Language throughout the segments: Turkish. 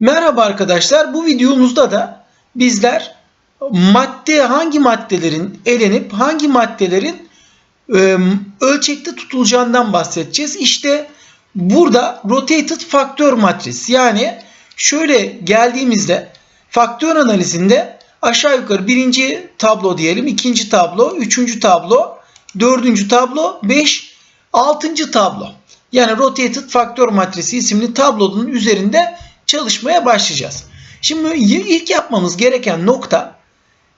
Merhaba arkadaşlar. Bu videomuzda da bizler madde hangi maddelerin elenip hangi maddelerin e, ölçekte tutulacağından bahsedeceğiz. İşte burada rotated faktör matris yani şöyle geldiğimizde faktör analizinde aşağı yukarı birinci tablo diyelim, ikinci tablo, üçüncü tablo, dördüncü tablo, beş, altıncı tablo. Yani rotated faktör matrisi isimli tablonun üzerinde çalışmaya başlayacağız. Şimdi ilk yapmamız gereken nokta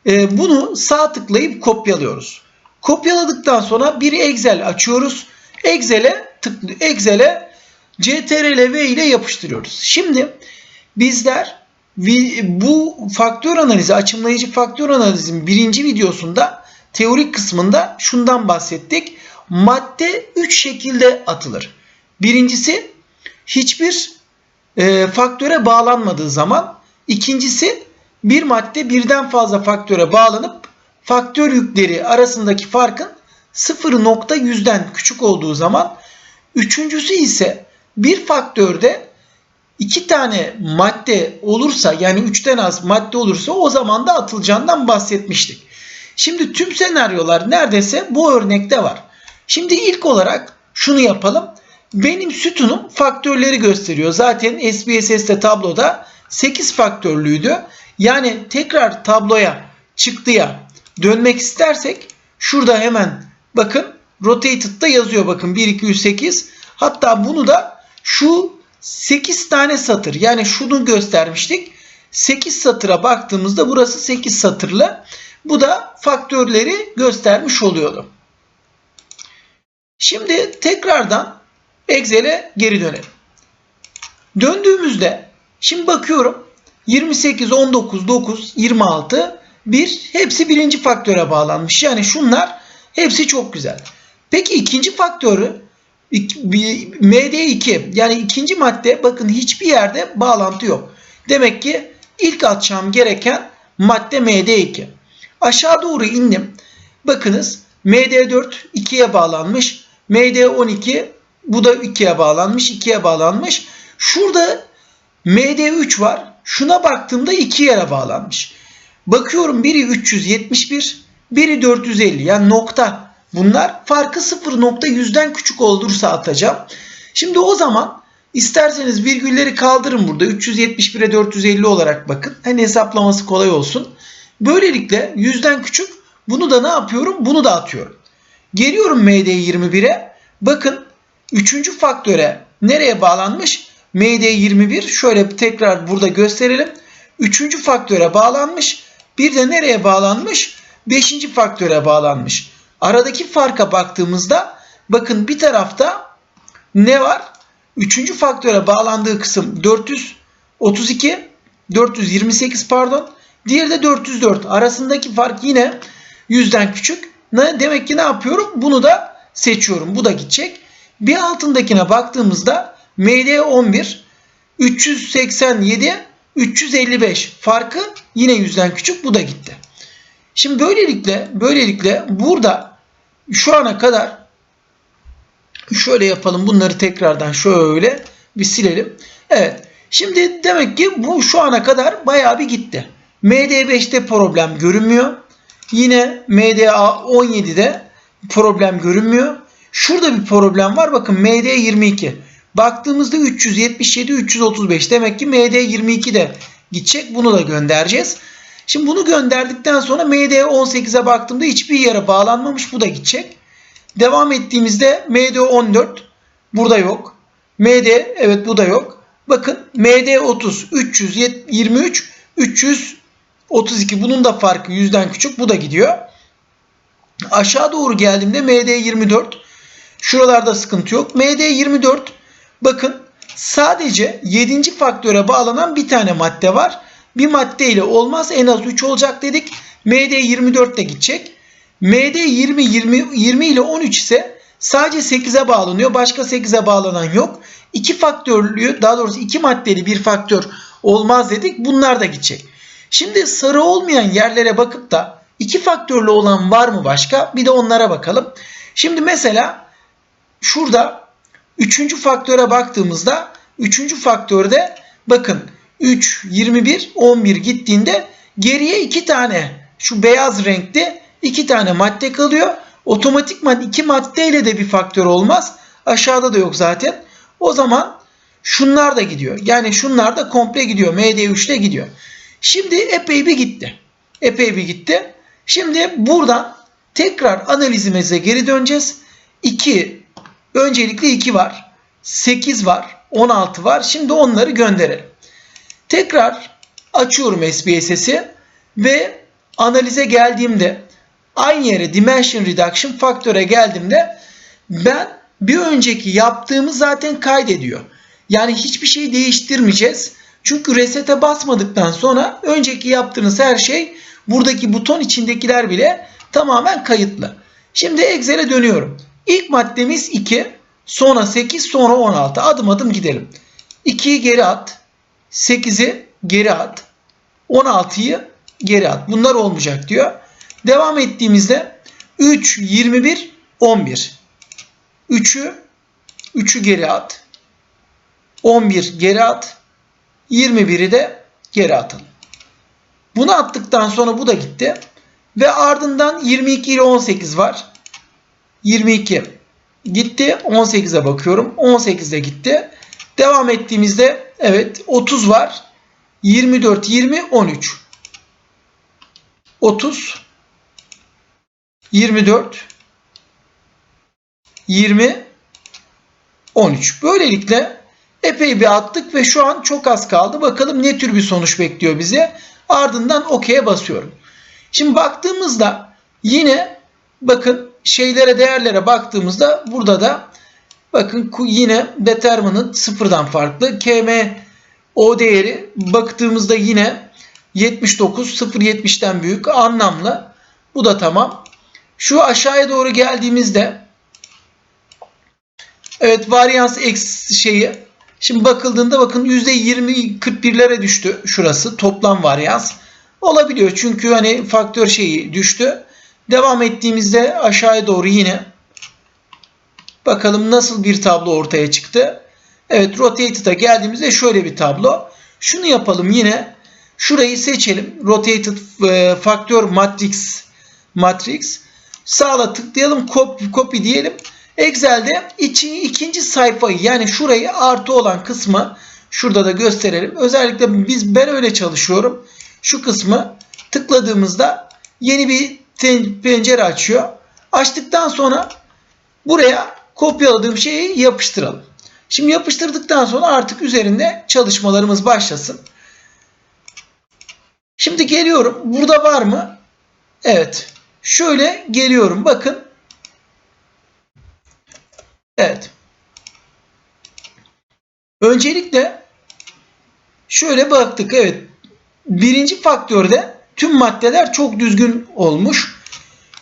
e, bunu sağ tıklayıp kopyalıyoruz. Kopyaladıktan sonra bir Excel açıyoruz. Excel'e tıklı Excel'e CTRL V ile yapıştırıyoruz. Şimdi bizler bu faktör analizi, açımlayıcı faktör analizin birinci videosunda teorik kısmında şundan bahsettik. Madde 3 şekilde atılır. Birincisi hiçbir e, faktöre bağlanmadığı zaman. ikincisi bir madde birden fazla faktöre bağlanıp faktör yükleri arasındaki farkın 0.100'den küçük olduğu zaman. Üçüncüsü ise bir faktörde iki tane madde olursa yani üçten az madde olursa o zaman da atılacağından bahsetmiştik. Şimdi tüm senaryolar neredeyse bu örnekte var. Şimdi ilk olarak şunu yapalım. Benim sütunum faktörleri gösteriyor. Zaten SPSS'te tabloda 8 faktörlüydü. Yani tekrar tabloya, çıktıya dönmek istersek şurada hemen bakın rotated'da yazıyor bakın 1 2 3 8. Hatta bunu da şu 8 tane satır yani şunu göstermiştik. 8 satıra baktığımızda burası 8 satırlı. Bu da faktörleri göstermiş oluyordu. Şimdi tekrardan Excel'e geri dönelim. Döndüğümüzde şimdi bakıyorum 28, 19, 9, 26, 1 hepsi birinci faktöre bağlanmış. Yani şunlar hepsi çok güzel. Peki ikinci faktörü MD2 yani ikinci madde bakın hiçbir yerde bağlantı yok. Demek ki ilk atacağım gereken madde MD2. Aşağı doğru indim. Bakınız MD4 2'ye bağlanmış. MD12 bu da 2'ye bağlanmış. 2'ye bağlanmış. Şurada MD3 var. Şuna baktığımda 2 yere bağlanmış. Bakıyorum biri 371, biri 450. Yani nokta. Bunlar farkı 0.100'den küçük olursa atacağım. Şimdi o zaman isterseniz virgülleri kaldırın burada. 371'e 450 olarak bakın. Hani hesaplaması kolay olsun. Böylelikle 100'den küçük. Bunu da ne yapıyorum? Bunu da atıyorum. Geliyorum MD21'e. Bakın Üçüncü faktöre nereye bağlanmış? MD21 şöyle tekrar burada gösterelim. Üçüncü faktöre bağlanmış. Bir de nereye bağlanmış? Beşinci faktöre bağlanmış. Aradaki farka baktığımızda bakın bir tarafta ne var? Üçüncü faktöre bağlandığı kısım 432, 428 pardon. Diğeri de 404. Arasındaki fark yine 100'den küçük. Ne demek ki ne yapıyorum? Bunu da seçiyorum. Bu da gidecek. Bir altındakine baktığımızda MD11 387 355 farkı yine yüzden küçük bu da gitti. Şimdi böylelikle böylelikle burada şu ana kadar şöyle yapalım bunları tekrardan şöyle bir silelim. Evet. Şimdi demek ki bu şu ana kadar bayağı bir gitti. MD5'te problem görünmüyor. Yine MDA 17'de problem görünmüyor. Şurada bir problem var. Bakın MD22. Baktığımızda 377, 335. Demek ki MD22 de gidecek. Bunu da göndereceğiz. Şimdi bunu gönderdikten sonra MD18'e baktığımda hiçbir yere bağlanmamış. Bu da gidecek. Devam ettiğimizde MD14 burada yok. MD evet bu da yok. Bakın MD30 323 332 bunun da farkı yüzden küçük. Bu da gidiyor. Aşağı doğru geldiğimde MD24 Şuralarda sıkıntı yok. MD24 bakın sadece 7. faktöre bağlanan bir tane madde var. Bir madde ile olmaz en az 3 olacak dedik. MD24 de gidecek. MD20 20 20 ile 13 ise sadece 8'e bağlanıyor. Başka 8'e bağlanan yok. İki faktörlü daha doğrusu iki maddeli bir faktör olmaz dedik. Bunlar da gidecek. Şimdi sarı olmayan yerlere bakıp da iki faktörlü olan var mı başka? Bir de onlara bakalım. Şimdi mesela şurada üçüncü faktöre baktığımızda üçüncü faktörde bakın 3, 21, 11 gittiğinde geriye 2 tane şu beyaz renkte 2 tane madde kalıyor. Otomatikman 2 maddeyle de bir faktör olmaz. Aşağıda da yok zaten. O zaman şunlar da gidiyor. Yani şunlar da komple gidiyor. MD3'te gidiyor. Şimdi epey bir gitti. Epey bir gitti. Şimdi buradan tekrar analizimize geri döneceğiz. 2 öncelikle 2 var. 8 var. 16 var. Şimdi onları gönderelim. Tekrar açıyorum SPSS'i ve analize geldiğimde aynı yere Dimension Reduction faktöre geldiğimde ben bir önceki yaptığımı zaten kaydediyor. Yani hiçbir şey değiştirmeyeceğiz. Çünkü resete basmadıktan sonra önceki yaptığınız her şey buradaki buton içindekiler bile tamamen kayıtlı. Şimdi Excel'e dönüyorum. İlk maddemiz 2, sonra 8, sonra 16. Adım adım gidelim. 2'yi geri at, 8'i geri at, 16'yı geri at. Bunlar olmayacak diyor. Devam ettiğimizde 3, 21, 11. 3'ü 3'ü geri at. 11 geri at. 21'i de geri atalım. Bunu attıktan sonra bu da gitti. Ve ardından 22 ile 18 var. 22 gitti. 18'e bakıyorum. 18 de gitti. Devam ettiğimizde evet 30 var. 24, 20, 13. 30 24 20 13. Böylelikle epey bir attık ve şu an çok az kaldı. Bakalım ne tür bir sonuç bekliyor bize. Ardından OK'ye basıyorum. Şimdi baktığımızda yine bakın şeylere değerlere baktığımızda burada da bakın yine determinant sıfırdan farklı. KM o değeri baktığımızda yine 79 0.70'den büyük anlamlı. Bu da tamam. Şu aşağıya doğru geldiğimizde evet varyans x şeyi şimdi bakıldığında bakın %20 41'lere düştü şurası toplam varyans. Olabiliyor çünkü hani faktör şeyi düştü. Devam ettiğimizde aşağıya doğru yine bakalım nasıl bir tablo ortaya çıktı. Evet rotated'a geldiğimizde şöyle bir tablo. Şunu yapalım yine. Şurayı seçelim. Rotated e, faktör matrix matrix. Sağla tıklayalım. Copy, copy diyelim. Excel'de içi, ikinci sayfayı yani şurayı artı olan kısmı şurada da gösterelim. Özellikle biz ben öyle çalışıyorum. Şu kısmı tıkladığımızda yeni bir pencere açıyor. Açtıktan sonra buraya kopyaladığım şeyi yapıştıralım. Şimdi yapıştırdıktan sonra artık üzerinde çalışmalarımız başlasın. Şimdi geliyorum. Burada var mı? Evet. Şöyle geliyorum. Bakın. Evet. Öncelikle şöyle baktık. Evet. Birinci faktörde tüm maddeler çok düzgün olmuş.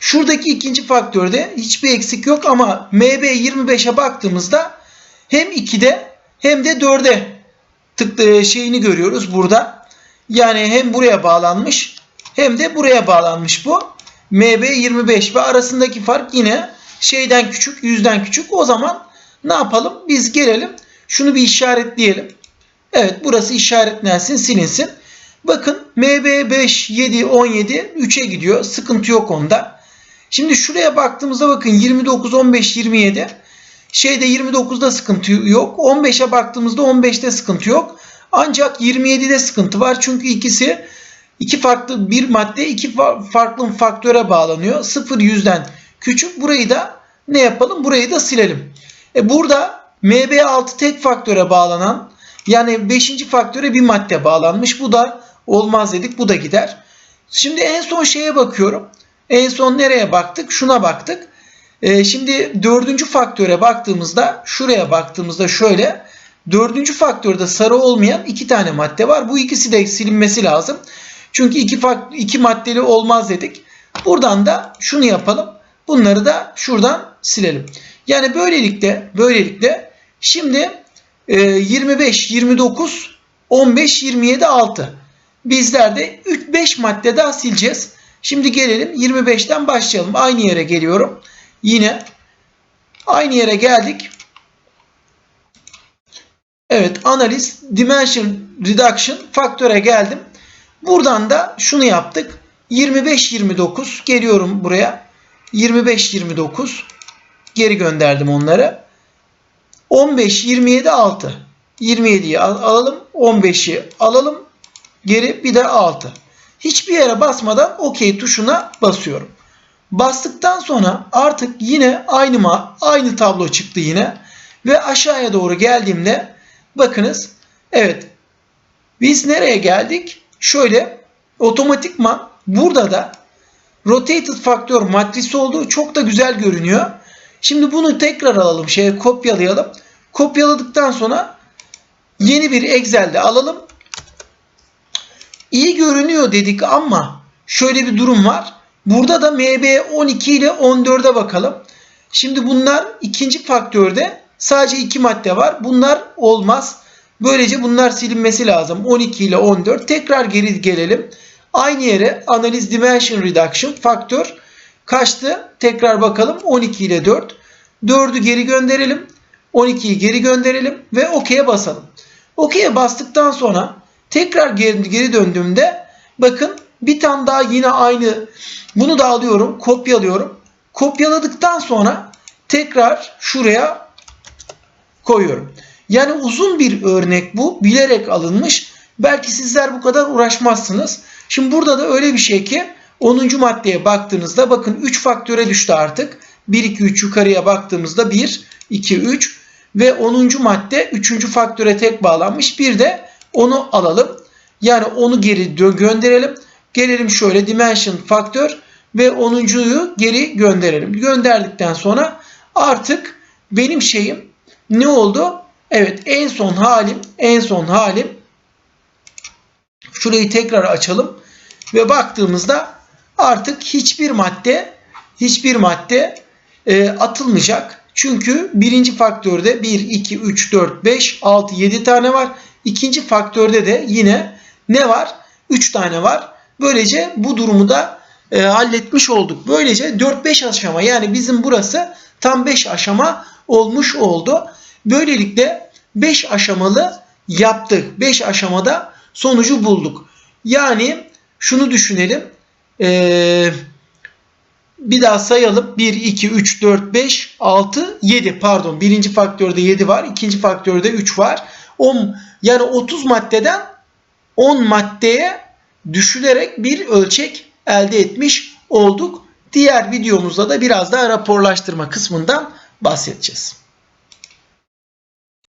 Şuradaki ikinci faktörde hiçbir eksik yok ama MB25'e baktığımızda hem 2'de hem de 4'e tıklı şeyini görüyoruz burada. Yani hem buraya bağlanmış hem de buraya bağlanmış bu. MB25 ve arasındaki fark yine şeyden küçük, yüzden küçük. O zaman ne yapalım? Biz gelelim. Şunu bir işaretleyelim. Evet burası işaretlensin, silinsin. Bakın MB5, 7, 17 3'e gidiyor. Sıkıntı yok onda. Şimdi şuraya baktığımızda bakın 29, 15, 27. Şeyde 29'da sıkıntı yok. 15'e baktığımızda 15'te sıkıntı yok. Ancak 27'de sıkıntı var. Çünkü ikisi iki farklı bir madde iki farklı faktöre bağlanıyor. 0 yüzden küçük. Burayı da ne yapalım? Burayı da silelim. E burada MB6 tek faktöre bağlanan yani 5. faktöre bir madde bağlanmış. Bu da olmaz dedik. Bu da gider. Şimdi en son şeye bakıyorum. En son nereye baktık? Şuna baktık. E, şimdi dördüncü faktöre baktığımızda şuraya baktığımızda şöyle dördüncü faktörde sarı olmayan iki tane madde var. Bu ikisi de silinmesi lazım. Çünkü iki, iki maddeli olmaz dedik. Buradan da şunu yapalım. Bunları da şuradan silelim. Yani böylelikle böylelikle şimdi 25, 29, 15, 27, 6. Bizler de 3 5 madde daha sileceğiz. Şimdi gelelim 25'ten başlayalım. Aynı yere geliyorum. Yine aynı yere geldik. Evet analiz dimension reduction faktöre geldim. Buradan da şunu yaptık. 25-29 geliyorum buraya. 25-29 geri gönderdim onları. 15-27 6. 27'yi al- alalım. 15'i alalım. Geri bir de 6. Hiçbir yere basmadan OK tuşuna basıyorum. Bastıktan sonra artık yine aynı aynı tablo çıktı yine. Ve aşağıya doğru geldiğimde bakınız evet biz nereye geldik? Şöyle otomatikman burada da rotated faktör matrisi olduğu çok da güzel görünüyor. Şimdi bunu tekrar alalım şeye kopyalayalım. Kopyaladıktan sonra yeni bir Excel'de alalım. İyi görünüyor dedik ama şöyle bir durum var. Burada da MB 12 ile 14'e bakalım. Şimdi bunlar ikinci faktörde sadece iki madde var. Bunlar olmaz. Böylece bunlar silinmesi lazım. 12 ile 14. Tekrar geri gelelim. Aynı yere analiz dimension reduction faktör kaçtı? Tekrar bakalım. 12 ile 4. 4'ü geri gönderelim. 12'yi geri gönderelim ve OK'ye basalım. OK'ye bastıktan sonra tekrar geri, geri döndüğümde bakın bir tane daha yine aynı bunu da alıyorum, kopyalıyorum. Kopyaladıktan sonra tekrar şuraya koyuyorum. Yani uzun bir örnek bu. Bilerek alınmış. Belki sizler bu kadar uğraşmazsınız. Şimdi burada da öyle bir şey ki 10. maddeye baktığınızda bakın 3 faktöre düştü artık. 1, 2, 3 yukarıya baktığımızda 1, 2, 3 ve 10. madde 3. faktöre tek bağlanmış. Bir de onu alalım. Yani onu geri gönderelim. Gelelim şöyle dimension faktör ve 10.yu geri gönderelim. Gönderdikten sonra artık benim şeyim ne oldu? Evet en son halim en son halim şurayı tekrar açalım ve baktığımızda artık hiçbir madde hiçbir madde e, atılmayacak. Çünkü birinci faktörde 1, 2, 3, 4, 5, 6, 7 tane var. İkinci faktörde de yine ne var? 3 tane var. Böylece bu durumu da e, halletmiş olduk. Böylece 4-5 aşama yani bizim burası tam 5 aşama olmuş oldu. Böylelikle 5 aşamalı yaptık. 5 aşamada sonucu bulduk. Yani şunu düşünelim. Eee bir daha sayalım. 1, 2, 3, 4, 5, 6, 7 pardon. Birinci faktörde 7 var. ikinci faktörde 3 var. 10, yani 30 maddeden 10 maddeye düşülerek bir ölçek elde etmiş olduk. Diğer videomuzda da biraz daha raporlaştırma kısmından bahsedeceğiz.